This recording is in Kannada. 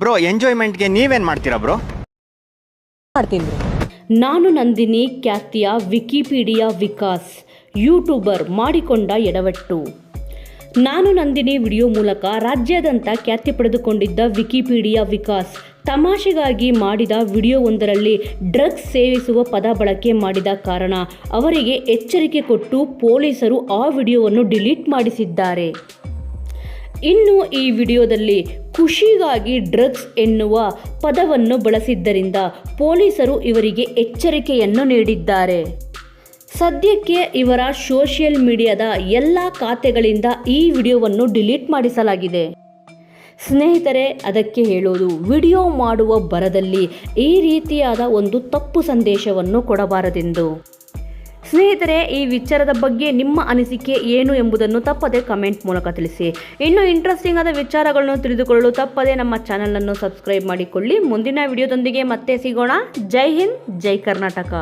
ಬ್ರೋ ಎಂಜಾಯ್ಮೆಂಟ್ಗೆ ನೀವೇನು ಮಾಡ್ತೀರಾ ಬ್ರೋ ಮಾಡ್ತೀನಿ ಬ್ರೋ ನಾನು ನಂದಿನಿ, ಖ್ಯಾತಿಯ ವಿಕಿಪೀಡಿಯಾ ವಿಕಾಸ್, ಯೂಟ್ಯೂಬರ್ ಮಾಡಿಕೊಂಡ ಎಡವಟ್ಟು. ನಾನು ನಂದಿನಿ ವಿಡಿಯೋ ಮೂಲಕ ರಾಜ್ಯಾದ್ಯಂತ ಖ್ಯಾತಿ ಪಡೆದುಕೊಂಡಿದ್ದ ವಿಕಿಪೀಡಿಯಾ ವಿಕಾಸ್, ತಮಾಷೆಗಾಗಿ ಮಾಡಿದ ವಿಡಿಯೋವೊಂದರಲ್ಲಿ ಡ್ರಗ್ಸ್ ಸೇವಿಸುವ ಪದ ಬಳಕೆ ಮಾಡಿದ ಕಾರಣ ಅವರಿಗೆ ಎಚ್ಚರಿಕೆ ಕೊಟ್ಟು ಪೊಲೀಸರು ಆ ವಿಡಿಯೋವನ್ನು ಡಿಲೀಟ್ ಮಾಡಿಸಿದ್ದಾರೆ. ಇನ್ನು ಈ ವಿಡಿಯೋದಲ್ಲಿ ಖುಷಿಗಾಗಿ ಡ್ರಗ್ಸ್ ಎನ್ನುವ ಪದವನ್ನು ಬಳಸಿದ್ದರಿಂದ ಪೊಲೀಸರು ಇವರಿಗೆ ಎಚ್ಚರಿಕೆಯನ್ನು ನೀಡಿದ್ದಾರೆ. ಸದ್ಯಕ್ಕೆ ಇವರ ಸೋಷಿಯಲ್ ಮೀಡಿಯಾದ ಎಲ್ಲ ಖಾತೆಗಳಿಂದ ಈ ವಿಡಿಯೋವನ್ನು ಡಿಲೀಟ್ ಮಾಡಿಸಲಾಗಿದೆ. ಸ್ನೇಹಿತರೆ, ಅದಕ್ಕೆ ಹೇಳೋದು, ವಿಡಿಯೋ ಮಾಡುವ ಬರದಲ್ಲಿ ಈ ರೀತಿಯಾದ ಒಂದು ತಪ್ಪು ಸಂದೇಶವನ್ನು ಕೊಡಬಾರದೆಂದು. ಸ್ನೇಹಿತರೆ, ಈ ವಿಚಾರದ ಬಗ್ಗೆ ನಿಮ್ಮ ಅನಿಸಿಕೆ ಏನು ಎಂಬುದನ್ನು ತಪ್ಪದೆ ಕಮೆಂಟ್ ಮೂಲಕ ತಿಳಿಸಿ. ಇನ್ನು ಇಂಟ್ರೆಸ್ಟಿಂಗ್ ಆದ ವಿಚಾರಗಳನ್ನು ತಿಳಿದುಕೊಳ್ಳಲು ತಪ್ಪದೆ ನಮ್ಮ ಚಾನಲನ್ನು ಸಬ್ಸ್ಕ್ರೈಬ್ ಮಾಡಿಕೊಳ್ಳಿ. ಮುಂದಿನ ವಿಡಿಯೋದೊಂದಿಗೆ ಮತ್ತೆ ಸಿಗೋಣ. ಜೈ ಹಿಂದ್, ಜೈ ಕರ್ನಾಟಕ.